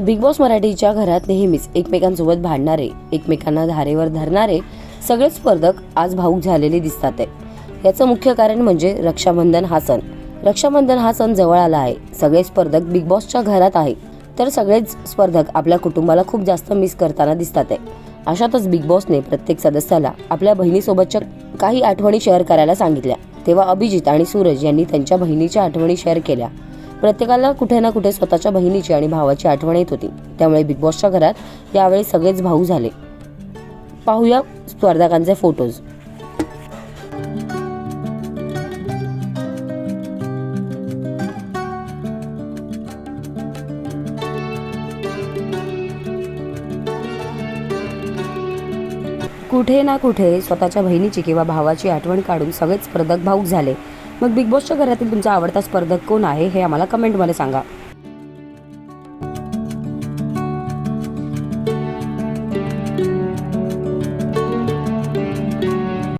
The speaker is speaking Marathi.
बिग बॉस मराठीच्या घरात नेहमीच एकमेकांसोबत भांडणारे एकमेकांना धारेवर धरणारे सगळे स्पर्धक आज भाऊक झालेले दिसतात आहे याचं मुख्य कारण म्हणजे रक्षाबंधन हा सण. रक्षाबंधन हा सण जवळ आला आहे. सगळे स्पर्धक बिग बॉसच्या घरात आहे तर सगळेच स्पर्धक आपल्या कुटुंबाला खूप जास्त मिस करताना दिसतात आहे अशातच बिग बॉसने प्रत्येक सदस्याला आपल्या बहिणीसोबतच्या काही आठवणी शेअर करायला सांगितल्या. तेव्हा अभिजित आणि सूरज यांनी त्यांच्या बहिणीच्या आठवणी शेअर केल्या. प्रत्येकाला कुठे ना कुठे स्वतःच्या बहिणीची आणि भावाची आठवण येत होती. त्यामुळे बिग बॉसच्या घरात यावेळी सगळेच भाऊ झाले. पाहूया स्पर्धकांचे फोटोज कुठे ना कुठे स्वतःच्या बहिणीची किंवा भावाची आठवण काढून सगळेच स्पर्धक भाऊक झाले. मग बिग बॉसच्या घरातील तुमचा आवडता स्पर्धक कोण आहे हे आम्हाला कमेंटमध्ये सांगा.